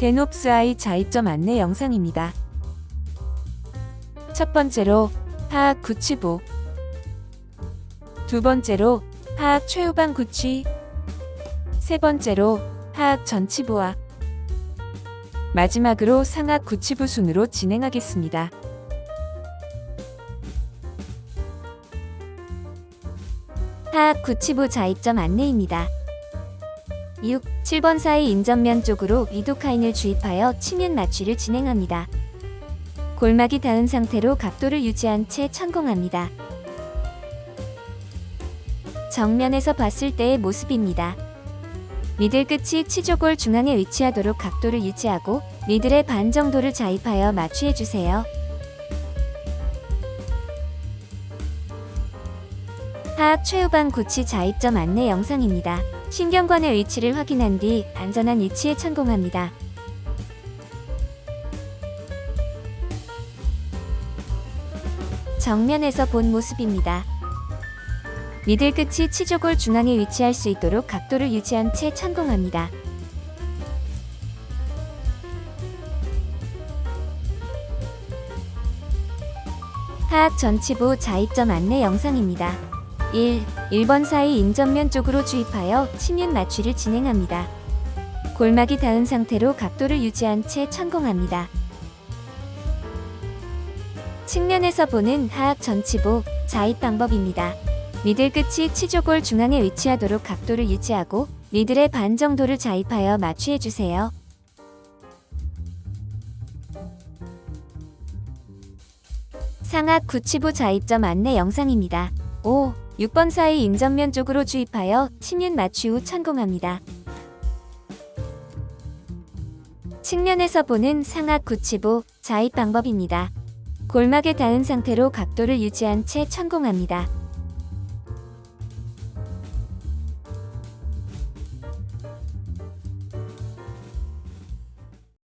데놉스아이 자입점 안내 영상입니다. 첫 번째로 하악 구치부 두 번째로 하악 최후방 구치 세 번째로 하악 전치부와 마지막으로 상악 구치부 순으로 진행하겠습니다. 하악 구치부 자입점 안내입니다. 6. 7번 사이 인전면 쪽으로 리도카인을 주입하여 치면 맞추를 진행합니다. 골막이 닿은 상태로 각도를 유지한 채 천공합니다. 정면에서 봤을 때의 모습입니다. 미들 끝이 치조골 중앙에 위치하도록 각도를 유지하고 미들의 반 정도를 자입하여 마취해주세요. 하악 최후방 구치 자입점 안내 영상입니다. 신경관의 위치를 확인한 뒤 안전한 위치에 천공합니다. 정면에서 본 모습입니다. 미들 끝이 치조골 중앙에 위치할 수 있도록 각도를 유지한 채 천공합니다. 하악 전치부 자입점 안내 영상입니다. 1. 1번 사이 인전면 쪽으로 주입하여 치면 맞추를 진행합니다. 골막이 닿은 상태로 각도를 유지한 채 천공합니다. 측면에서 보는 하악 전치부 자입 방법입니다. 미들 끝이 치조골 중앙에 위치하도록 각도를 유지하고 미들의 반 정도를 자입하여 마취해 주세요. 상악 구치부 자입점 안내 영상입니다. 5. 6번 사이 인전면 쪽으로 주입하여 치면 맞추 후 천공합니다. 측면에서 보는 상악 구치부 자입 방법입니다. 골막에 닿은 상태로 각도를 유지한 채 천공합니다.